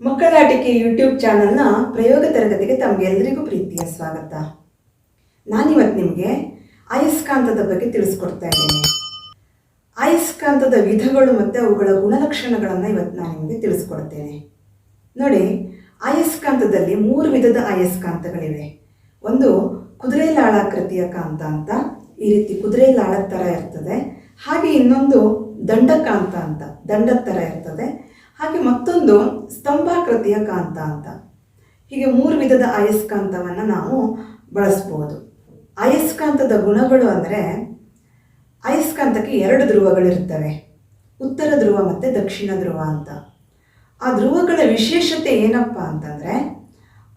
ಮಕ್ಕಳಾಟಿಕೆ YouTube ಚಾನಲ್ನ ಪ್ರಯೋಗ ತರಗತಿಗೆ ತಮಗೆಲ್ಲರಿಗೂ ಪ್ರೀತಿಯ ಸ್ವಾಗತ. ನಾನಿವತ್ತು ನಿಮಗೆ ಅಯಸ್ಕಾಂತದ ಬಗ್ಗೆ ತಿಳಿಸ್ಕೊಡ್ತಾ ಇದ್ದೇನೆ. ಅಯಸ್ಕಾಂತದ ವಿಧಗಳು ಮತ್ತು ಅವುಗಳ ಗುಣಲಕ್ಷಣಗಳನ್ನು ಇವತ್ತು ನಾನು ನಿಮಗೆ ತಿಳಿಸ್ಕೊಡ್ತೇನೆ. ನೋಡಿ ಅಯಸ್ಕಾಂತದಲ್ಲಿ ಮೂರು ವಿಧದ ಅಯಸ್ಕಾಂತಗಳಿವೆ ಒಂದು, ಕುದುರೆ ಲಾಳಾಕೃತಿಯ ಕಾಂತ ಅಂತ. ಈ ರೀತಿ ಕುದುರೆ ಲಾಳದ ಥರ ಇರ್ತದೆ. ಹಾಗೆ ಇನ್ನೊಂದು, ದಂಡಕಾಂತ ಅಂತ. ದಂಡದ ಥರ ಇರ್ತದೆ. ಹಾಗೆ ಮತ್ತೊಂದು ಸ್ತಂಭಾಕೃತಿಯ ಕಾಂತ ಅಂತ. ಹೀಗೆ ಮೂರು ವಿಧದ ಅಯಸ್ಕಾಂತವನ್ನು ನಾವು ಬಳಸ್ಬೋದು. ಅಯಸ್ಕಾಂತದ ಗುಣಗಳು ಅಂದರೆ ಅಯಸ್ಕಾಂತಕ್ಕೆ ಎರಡು ಧ್ರುವಗಳಿರ್ತವೆ ಉತ್ತರ ಧ್ರುವ ಮತ್ತು ದಕ್ಷಿಣ ಧ್ರುವ ಅಂತ. ಆ ಧ್ರುವಗಳ ವಿಶೇಷತೆ ಏನಪ್ಪ ಅಂತಂದರೆ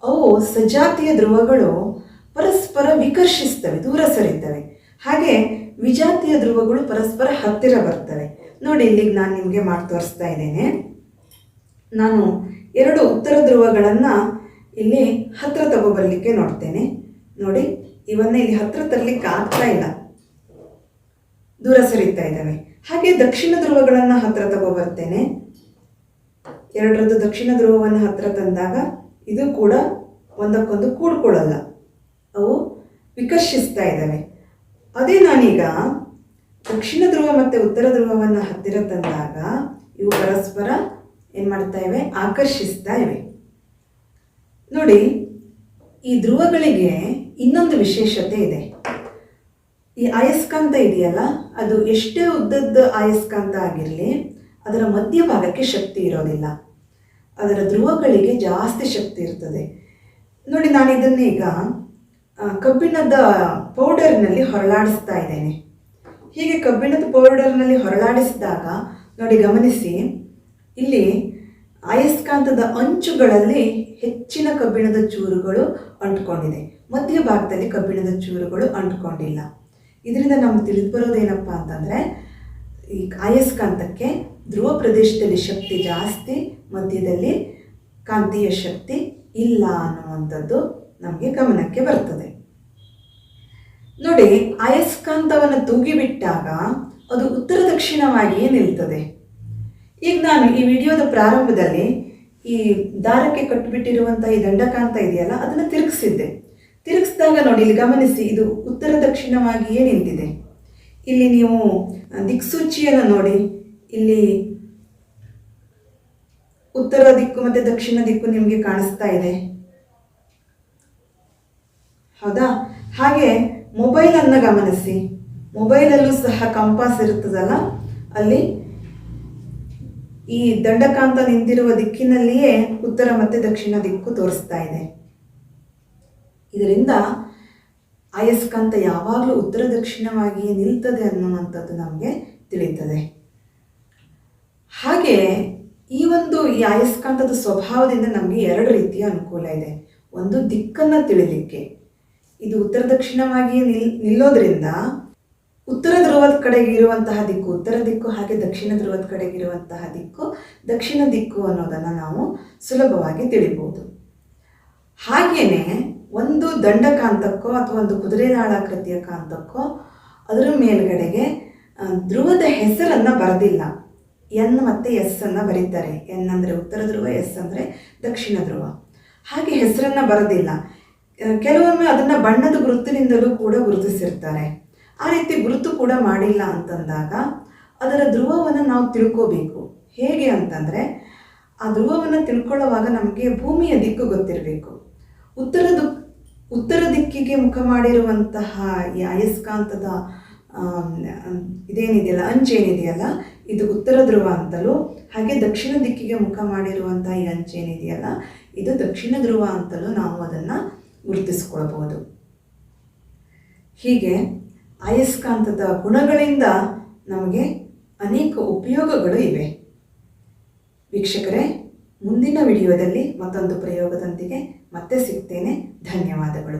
ಅವು ಸಜಾತಿಯ ಧ್ರುವಗಳು ಪರಸ್ಪರ ವಿಕರ್ಷಿಸ್ತವೆ, ದೂರ ಸರಿತವೆ. ಹಾಗೆ ವಿಜಾತಿಯ ಧ್ರುವಗಳು ಪರಸ್ಪರ ಹತ್ತಿರ ಬರ್ತವೆ. ನೋಡಿ, ಇಲ್ಲಿಗೆ ನಾನು ನಿಮಗೆ ಮಾಡಿ ತೋರಿಸ್ತಾ ಇದ್ದೇನೆ. ನಾನು ಎರಡು ಉತ್ತರ ಧ್ರುವಗಳನ್ನು ಇಲ್ಲಿ ಹತ್ತಿರ ತಗೊಬರ್ಲಿಕ್ಕೆ ನೋಡ್ತೇನೆ. ನೋಡಿ, ಇವನ್ನ ಇಲ್ಲಿ ಹತ್ತಿರ ತರಲಿಕ್ಕೆ ಆಗ್ತಾ ಇಲ್ಲ. ದೂರ ಸರಿತಾ ಇದ್ದಾವೆ. ಹಾಗೆ ದಕ್ಷಿಣ ಧ್ರುವಗಳನ್ನು ಹತ್ತಿರ ತಗೊಬರ್ತೇನೆ ಎರಡರದ್ದು ದಕ್ಷಿಣ ಧ್ರುವವನ್ನು ಹತ್ತಿರ ತಂದಾಗ ಇದು ಕೂಡ ಒಂದಕ್ಕೊಂದು ಕೂಡ್ಕೊಳ್ಳಲ್ಲ. ಅವು ವಿಕರ್ಷಿಸ್ತಾ ಇದ್ದಾವೆ. ಅದೇ ನಾನೀಗ ದಕ್ಷಿಣ ಧ್ರುವ ಮತ್ತು ಉತ್ತರ ಧ್ರುವವನ್ನು ಹತ್ತಿರ ತಂದಾಗ ಇವು ಪರಸ್ಪರ ಏನು ಮಾಡ್ತಾ ಇವೆ? ಆಕರ್ಷಿಸ್ತಾ ಇವೆ. ನೋಡಿ, ಈ ಧ್ರುವಗಳಿಗೆ ಇನ್ನೊಂದು ವಿಶೇಷತೆ ಇದೆ. ಈ ಆಯಸ್ಕಾಂತ ಇದೆಯಲ್ಲ, ಅದು ಎಷ್ಟೇ ಉದ್ದದ ಆಯಸ್ಕಾಂತ ಆಗಿರಲಿ, ಅದರ ಮಧ್ಯಭಾಗಕ್ಕೆ ಶಕ್ತಿ ಇರೋದಿಲ್ಲ. ಅದರ ಧ್ರುವಗಳಿಗೆ ಜಾಸ್ತಿ ಶಕ್ತಿ ಇರ್ತದೆ. ನೋಡಿ, ನಾನು ಇದನ್ನೀಗ ಕಬ್ಬಿಣದ ಪೌಡರ್ನಲ್ಲಿ ಹೊರಳಾಡಿಸ್ತಾ ಇದ್ದೇನೆ. ಹೀಗೆ ಕಬ್ಬಿಣದ ಪೌಡರ್ನಲ್ಲಿ ಹೊರಳಾಡಿಸಿದಾಗ, ನೋಡಿ ಗಮನಿಸಿ ಇಲ್ಲಿ ಅಯಸ್ಕಾಂತದ ಅಂಚುಗಳಲ್ಲಿ ಹೆಚ್ಚಿನ ಕಬ್ಬಿಣದ ಚೂರುಗಳು ಅಂಟ್ಕೊಂಡಿದೆ. ಮಧ್ಯಭಾಗದಲ್ಲಿ ಕಬ್ಬಿಣದ ಚೂರುಗಳು ಅಂಟ್ಕೊಂಡಿಲ್ಲ. ಇದರಿಂದ ನಮ್ಗೆ ತಿಳಿದು ಬರೋದೇನಪ್ಪ ಅಂತಂದರೆ, ಈ ಅಯಸ್ಕಾಂತಕ್ಕೆ ಧ್ರುವ ಪ್ರದೇಶದಲ್ಲಿ ಶಕ್ತಿ ಜಾಸ್ತಿ, ಮಧ್ಯದಲ್ಲಿ ಕಾಂತೀಯ ಶಕ್ತಿ ಇಲ್ಲ ಅನ್ನುವಂಥದ್ದು ನಮಗೆ ಗಮನಕ್ಕೆ ಬರ್ತದೆ. ನೋಡಿ ಅಯಸ್ಕಾಂತವನ್ನು ತೂಗಿಬಿಟ್ಟಾಗ ಅದು ಉತ್ತರ ದಕ್ಷಿಣವಾಗಿಯೇ ನಿಲ್ತದೆ. ಈಗ ನಾನು ಈ ವಿಡಿಯೋದ ಪ್ರಾರಂಭದಲ್ಲಿ ಈ ದಾರಕ್ಕೆ ಕಟ್ಟಿಬಿಟ್ಟಿರುವಂಥ ಈ ದಂಡಕಾಂತ ಇದೆಯಲ್ಲ, ಅದನ್ನು ತಿರುಗಿಸಿದ್ದೆ. ತಿರುಗಿಸಿದಾಗ ನೋಡಿ, ಇಲ್ಲಿ ಗಮನಿಸಿ, ಇದು ಉತ್ತರ ದಕ್ಷಿಣವಾಗಿಯೇ ನಿಂತಿದೆ? ಇಲ್ಲಿ ನೀವು ದಿಕ್ಸೂಚಿಯನ್ನು ನೋಡಿ. ಇಲ್ಲಿ ಉತ್ತರ ದಿಕ್ಕು ಮತ್ತು ದಕ್ಷಿಣ ದಿಕ್ಕು ನಿಮಗೆ ಕಾಣಿಸ್ತಾ ಇದೆ. ಹೌದಾ? ಹಾಗೆ ಮೊಬೈಲನ್ನು ಗಮನಿಸಿ. ಮೊಬೈಲಲ್ಲೂ ಸಹ ಕಂಪಾಸ್ ಇರುತ್ತದಲ್ಲ, ಅಲ್ಲಿ ಈ ದಂಡಕಾಂತ ನಿಂತಿರುವ ದಿಕ್ಕಿನಲ್ಲಿಯೇ ಉತ್ತರ ಮತ್ತು ದಕ್ಷಿಣ ದಿಕ್ಕು ತೋರಿಸ್ತಾ ಇದೆ. ಇದರಿಂದ ಅಯಸ್ಕಾಂತ ಯಾವಾಗಲೂ ಉತ್ತರ ದಕ್ಷಿಣವಾಗಿ ನಿಲ್ತದೆ ಅನ್ನುವಂಥದ್ದು ನಮಗೆ ತಿಳಿಯುತ್ತದೆ. ಹಾಗೆ ಈ ಒಂದು ಈ ಅಯಸ್ಕಾಂತದ ಸ್ವಭಾವದಿಂದ ನಮಗೆ ಎರಡು ರೀತಿಯ ಅನುಕೂಲ ಇದೆ. ಒಂದು ದಿಕ್ಕನ್ನು ತಿಳಿಲಿಕ್ಕೆ. ಇದು ಉತ್ತರ ದಕ್ಷಿಣವಾಗಿ ನಿಲ್ ನಿಲ್ಲೋದ್ರಿಂದ ಉತ್ತರ ಧ್ರುವದ ಕಡೆಗೆ ಇರುವಂತಹ ದಿಕ್ಕು, ಉತ್ತರ ದಿಕ್ಕು ಹಾಗೆ ದಕ್ಷಿಣ ಧ್ರುವದ ಕಡೆಗೆ ಇರುವಂತಹ ದಿಕ್ಕು, ದಕ್ಷಿಣ ದಿಕ್ಕು ಅನ್ನೋದನ್ನು ನಾವು ಸುಲಭವಾಗಿ ತಿಳಿಬಹುದು ಹಾಗೆಯೇ ಒಂದು ದಂಡಕಾಂತಕ್ಕೋ ಅಥವಾ ಒಂದು ಕುದುರೆನಾಳಾಕೃತಿಯ ಕಾಂತಕ್ಕೋ ಅದರ ಮೇಲ್ಗಡೆಗೆ ಧ್ರುವದ ಹೆಸರನ್ನು ಬರೆದಿಲ್ಲ. ಎನ್ ಮತ್ತು ಎಸ್ ಅನ್ನು ಬರೀತಾರೆ. ಎನ್ ಅಂದರೆ ಉತ್ತರ ಧ್ರುವ, ಎಸ್ ಅಂದರೆ ದಕ್ಷಿಣ ಧ್ರುವ. ಹಾಗೆ ಹೆಸರನ್ನು ಬರೆದಿಲ್ಲ. ಕೆಲವೊಮ್ಮೆ ಅದನ್ನು ಬಣ್ಣದ ಗುರುತಿನಿಂದಲೂ ಕೂಡ ಗುರುತಿಸಿರ್ತಾರೆ. ಆ ರೀತಿ ಗುರುತು ಕೂಡ ಮಾಡಿಲ್ಲ ಅಂತಂದಾಗ ಅದರ ಧ್ರುವವನ್ನು ನಾವು ತಿಳ್ಕೋಬೇಕು. ಹೇಗೆ ಅಂತಂದರೆ, ಆ ಧ್ರುವವನ್ನು ತಿಳ್ಕೊಳ್ಳುವಾಗ ನಮಗೆ ಭೂಮಿಯ ದಿಕ್ಕು ಗೊತ್ತಿರಬೇಕು. ಉತ್ತರ ಉತ್ತರ ದಿಕ್ಕಿಗೆ ಮುಖ ಮಾಡಿರುವಂತಹ ಈ ಅಯಸ್ಕಾಂತದ ಇದೇನಿದೆಯಲ್ಲ, ಅಂಚೇನಿದೆಯಲ್ಲ, ಇದು ಉತ್ತರ ಧ್ರುವ ಅಂತಲೂ, ಹಾಗೆ ದಕ್ಷಿಣ ದಿಕ್ಕಿಗೆ ಮುಖ ಮಾಡಿರುವಂತಹ ಈ ಅಂಚೇನಿದೆಯಲ್ಲ, ಇದು ದಕ್ಷಿಣ ಧ್ರುವ ಅಂತಲೂ ನಾವು ಅದನ್ನು ಗುರುತಿಸ್ಕೊಳ್ಬೋದು ಹೀಗೆ ಅಯಸ್ಕಾಂತದ ಗುಣಗಳಿಂದ ನಮಗೆ ಅನೇಕ ಉಪಯೋಗಗಳು ಇವೆ. ವೀಕ್ಷಕರೇ ಮುಂದಿನ ವಿಡಿಯೋದಲ್ಲಿ ಮತ್ತೊಂದು ಪ್ರಯೋಗದೊಂದಿಗೆ ಮತ್ತೆ ಸಿಗ್ತೇನೆ. ಧನ್ಯವಾದಗಳು.